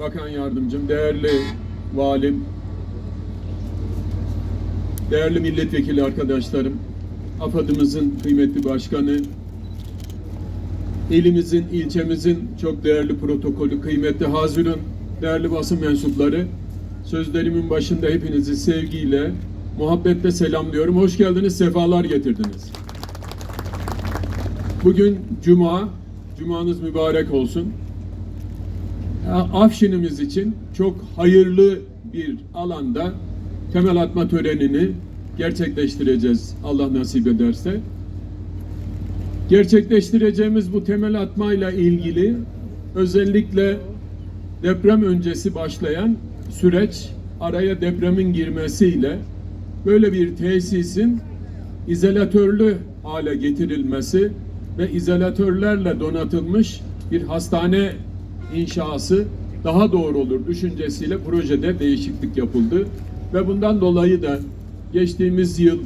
Bakan Yardımcım, değerli valim, değerli milletvekili arkadaşlarım, AFAD'ımızın kıymetli başkanı, ilimizin, ilçemizin çok değerli protokolü, kıymetli hazırın, değerli basın mensupları, sözlerimin başında hepinizi sevgiyle, muhabbetle selamlıyorum. Hoş geldiniz, sefalar getirdiniz. Bugün Cuma, Cumanız mübarek olsun. Afşinimiz için çok hayırlı bir alanda temel atma törenini gerçekleştireceğiz Allah nasip ederse. Gerçekleştireceğimiz bu temel atmayla ilgili özellikle deprem öncesi başlayan süreç araya depremin girmesiyle böyle bir tesisin izolatörlü hale getirilmesi ve izolatörlerle donatılmış bir hastane inşası daha doğru olur düşüncesiyle projede değişiklik yapıldı ve bundan dolayı da geçtiğimiz yıl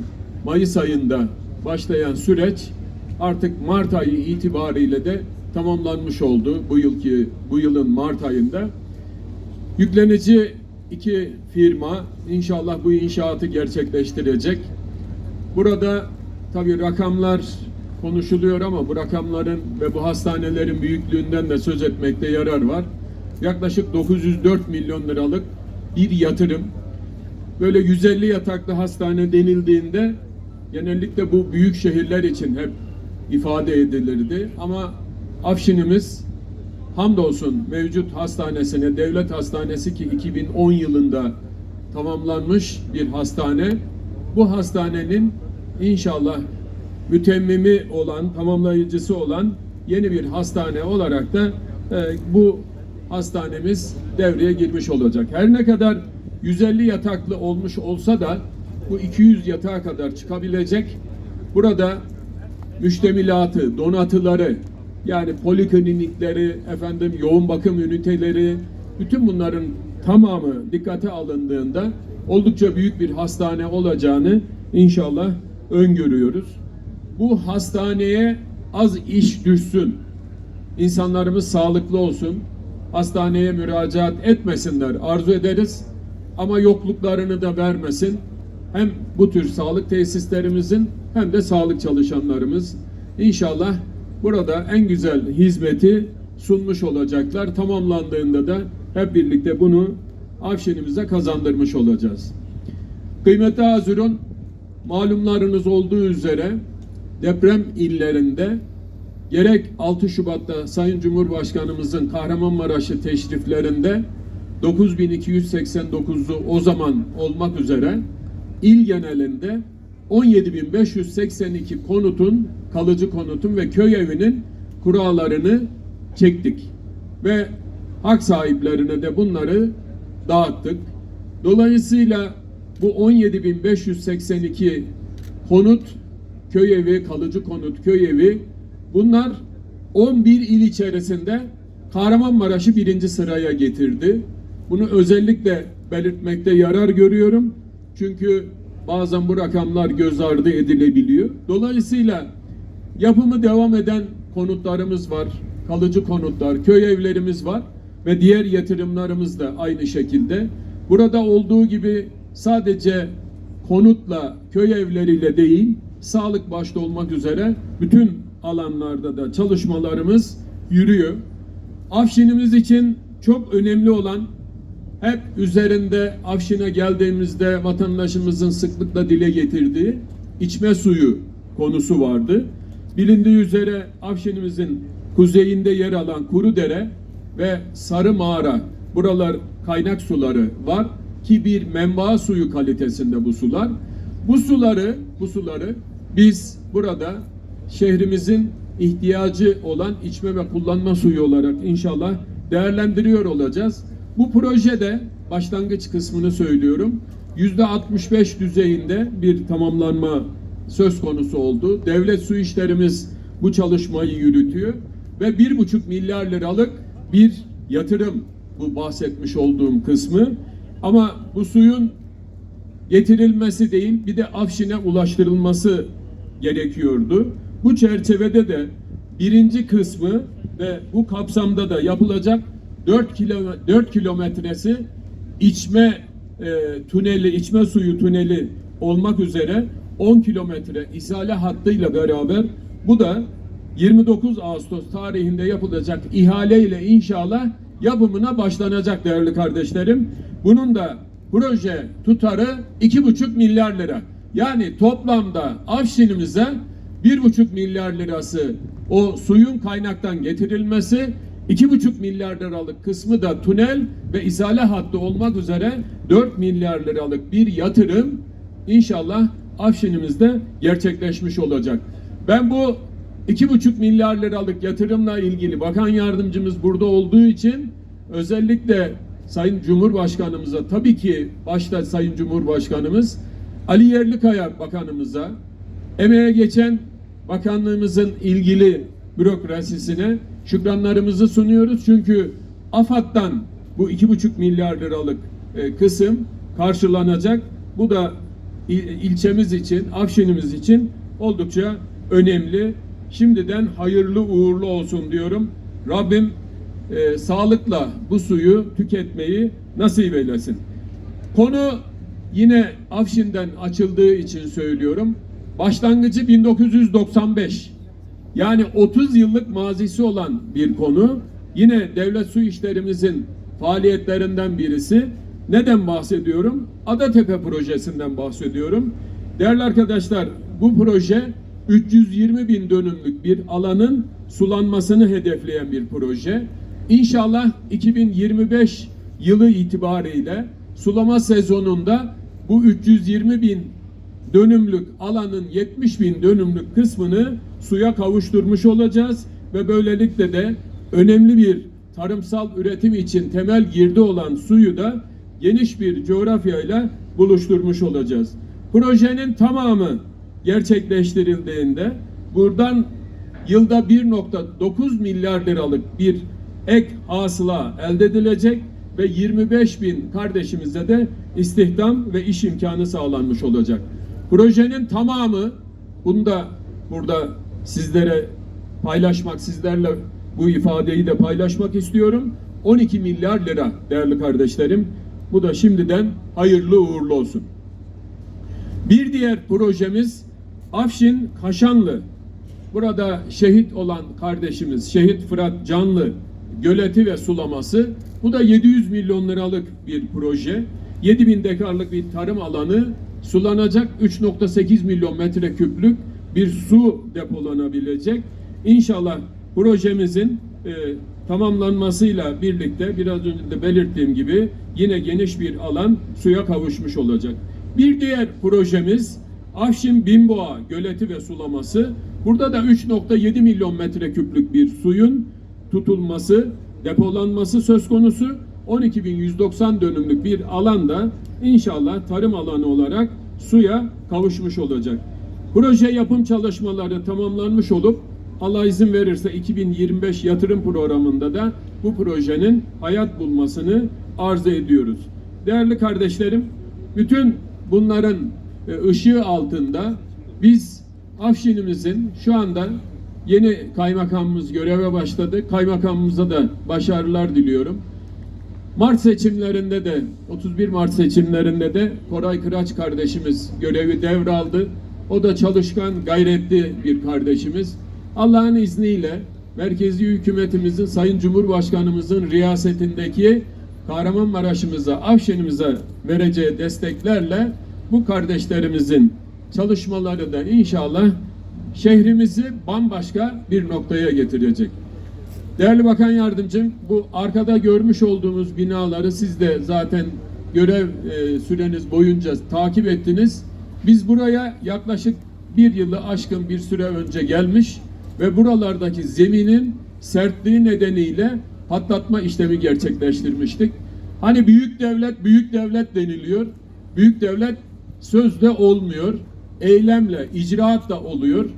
Mayıs ayında başlayan süreç artık Mart ayı itibariyle de tamamlanmış oldu bu yılki bu yılın Mart ayında. Yüklenici iki firma inşallah bu inşaatı gerçekleştirecek. Burada tabii rakamlar konuşuluyor ama bu rakamların ve bu hastanelerin büyüklüğünden de söz etmekte yarar var. Yaklaşık 904 milyon liralık bir yatırım. Böyle 150 yataklı hastane denildiğinde genellikle bu büyük şehirler için hep ifade edilirdi. Ama Afşinimiz hamdolsun mevcut hastanesine, devlet hastanesi ki 2010 yılında tamamlanmış bir hastane. Bu hastanenin inşallah mütemmimi olan, tamamlayıcısı olan yeni bir hastane olarak da e, bu hastanemiz devreye girmiş olacak. Her ne kadar 150 yataklı olmuş olsa da bu 200 yatağa kadar çıkabilecek. Burada müştemilatı, donatıları yani poliklinikleri, efendim yoğun bakım üniteleri, bütün bunların tamamı dikkate alındığında oldukça büyük bir hastane olacağını inşallah öngörüyoruz. Bu hastaneye az iş düşsün. İnsanlarımız sağlıklı olsun. Hastaneye müracaat etmesinler arzu ederiz. Ama yokluklarını da vermesin. Hem bu tür sağlık tesislerimizin hem de sağlık çalışanlarımız inşallah burada en güzel hizmeti sunmuş olacaklar. Tamamlandığında da hep birlikte bunu Afşinimize kazandırmış olacağız. Kıymetli Hazirun, malumlarınız olduğu üzere deprem illerinde gerek 6 Şubat'ta Sayın Cumhurbaşkanımızın Kahramanmaraş'ı teşriflerinde 9289'u o zaman olmak üzere il genelinde 17.582 konutun, kalıcı konutun ve köy evinin kurallarını çektik. Ve hak sahiplerine de bunları dağıttık. Dolayısıyla bu 17.582 konut, köy evi, kalıcı konut, köy evi bunlar 11 il içerisinde Kahramanmaraş'ı birinci sıraya getirdi. Bunu özellikle belirtmekte yarar görüyorum. Çünkü bazen bu rakamlar göz ardı edilebiliyor. Dolayısıyla yapımı devam eden konutlarımız var. Kalıcı konutlar, köy evlerimiz var ve diğer yatırımlarımız da aynı şekilde. Burada olduğu gibi sadece konutla, köy evleriyle değil, sağlık başta olmak üzere bütün alanlarda da çalışmalarımız yürüyor. Afşinimiz için çok önemli olan hep üzerinde Afşin'e geldiğimizde vatandaşımızın sıklıkla dile getirdiği içme suyu konusu vardı. Bilindiği üzere Afşin'imizin kuzeyinde yer alan Kurudere ve Sarı Mağara buralar kaynak suları var ki bir menba suyu kalitesinde bu sular. Bu suları bu suları biz burada şehrimizin ihtiyacı olan içme ve kullanma suyu olarak inşallah değerlendiriyor olacağız. Bu projede başlangıç kısmını söylüyorum. Yüzde 65 düzeyinde bir tamamlanma söz konusu oldu. Devlet su işlerimiz bu çalışmayı yürütüyor ve bir buçuk milyar liralık bir yatırım bu bahsetmiş olduğum kısmı. Ama bu suyun getirilmesi değil bir de Afşin'e ulaştırılması gerekiyordu. Bu çerçevede de birinci kısmı ve bu kapsamda da yapılacak 4 kilo 4 kilometresi içme e, tüneli, içme suyu tüneli olmak üzere 10 kilometre isale hattıyla beraber bu da 29 Ağustos tarihinde yapılacak ihale ile inşallah yapımına başlanacak değerli kardeşlerim. Bunun da proje tutarı 2,5 milyar lira. Yani toplamda Afşin'imize 1,5 milyar lirası o suyun kaynaktan getirilmesi 2,5 milyar liralık kısmı da tünel ve isale hattı olmak üzere 4 milyar liralık bir yatırım inşallah Afşin'imizde gerçekleşmiş olacak. Ben bu 2,5 milyar liralık yatırımla ilgili bakan yardımcımız burada olduğu için özellikle Sayın Cumhurbaşkanımıza tabii ki başta Sayın Cumhurbaşkanımız Ali Yerlikaya Bakanımıza emeğe geçen bakanlığımızın ilgili bürokrasisine şükranlarımızı sunuyoruz. Çünkü AFAD'dan bu iki buçuk milyar liralık e, kısım karşılanacak. Bu da il- ilçemiz için, Afşinimiz için oldukça önemli. Şimdiden hayırlı uğurlu olsun diyorum. Rabbim e, sağlıkla bu suyu tüketmeyi nasip eylesin. Konu yine Afşin'den açıldığı için söylüyorum. Başlangıcı 1995. Yani 30 yıllık mazisi olan bir konu. Yine devlet su işlerimizin faaliyetlerinden birisi. Neden bahsediyorum? Adatepe projesinden bahsediyorum. Değerli arkadaşlar bu proje 320 bin dönümlük bir alanın sulanmasını hedefleyen bir proje. İnşallah 2025 yılı itibariyle sulama sezonunda bu 320 bin dönümlük alanın 70 bin dönümlük kısmını suya kavuşturmuş olacağız ve böylelikle de önemli bir tarımsal üretim için temel girdi olan suyu da geniş bir coğrafyayla buluşturmuş olacağız. Projenin tamamı gerçekleştirildiğinde buradan yılda 1.9 milyar liralık bir ek hasıla elde edilecek ve 25 bin kardeşimize de istihdam ve iş imkanı sağlanmış olacak. Projenin tamamı bunu da burada sizlere paylaşmak, sizlerle bu ifadeyi de paylaşmak istiyorum. 12 milyar lira değerli kardeşlerim. Bu da şimdiden hayırlı uğurlu olsun. Bir diğer projemiz Afşin Kaşanlı. Burada şehit olan kardeşimiz Şehit Fırat Canlı göleti ve sulaması. Bu da 700 milyon liralık bir proje. 7000 dekarlık bir tarım alanı sulanacak 3.8 milyon metreküplük bir su depolanabilecek. İnşallah projemizin e, tamamlanmasıyla birlikte biraz önce de belirttiğim gibi yine geniş bir alan suya kavuşmuş olacak. Bir diğer projemiz Afşin Binboğa göleti ve sulaması. Burada da 3.7 milyon metreküplük bir suyun tutulması, depolanması söz konusu. 12.190 dönümlük bir alanda inşallah tarım alanı olarak suya kavuşmuş olacak. Proje yapım çalışmaları tamamlanmış olup Allah izin verirse 2025 yatırım programında da bu projenin hayat bulmasını arzu ediyoruz. Değerli kardeşlerim, bütün bunların e, ışığı altında biz Afşin'imizin şu anda yeni kaymakamımız göreve başladı. Kaymakamımıza da başarılar diliyorum. Mart seçimlerinde de 31 Mart seçimlerinde de Koray Kıraç kardeşimiz görevi devraldı. O da çalışkan, gayretli bir kardeşimiz. Allah'ın izniyle merkezi hükümetimizin Sayın Cumhurbaşkanımızın riyasetindeki Kahramanmaraş'ımıza, Afşin'imize vereceği desteklerle bu kardeşlerimizin çalışmaları da inşallah şehrimizi bambaşka bir noktaya getirecek. Değerli Bakan Yardımcım, bu arkada görmüş olduğumuz binaları siz de zaten görev e, süreniz boyunca takip ettiniz. Biz buraya yaklaşık bir yılı aşkın bir süre önce gelmiş ve buralardaki zeminin sertliği nedeniyle patlatma işlemi gerçekleştirmiştik. Hani büyük devlet, büyük devlet deniliyor. Büyük devlet sözde olmuyor, eylemle, icraatla oluyor.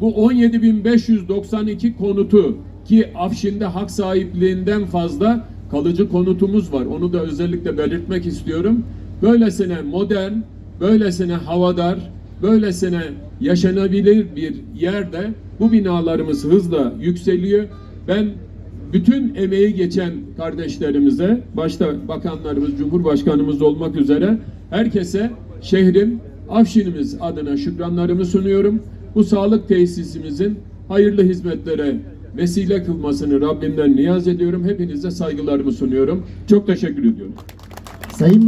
Bu 17.592 konutu ki Afşin'de hak sahipliğinden fazla kalıcı konutumuz var. Onu da özellikle belirtmek istiyorum. Böylesine modern, böylesine havadar, böylesine yaşanabilir bir yerde bu binalarımız hızla yükseliyor. Ben bütün emeği geçen kardeşlerimize, başta bakanlarımız, cumhurbaşkanımız olmak üzere herkese şehrim, Afşinimiz adına şükranlarımı sunuyorum. Bu sağlık tesisimizin hayırlı hizmetlere vesile kılmasını Rabbimden niyaz ediyorum. Hepinize saygılarımı sunuyorum. Çok teşekkür ediyorum. Sayın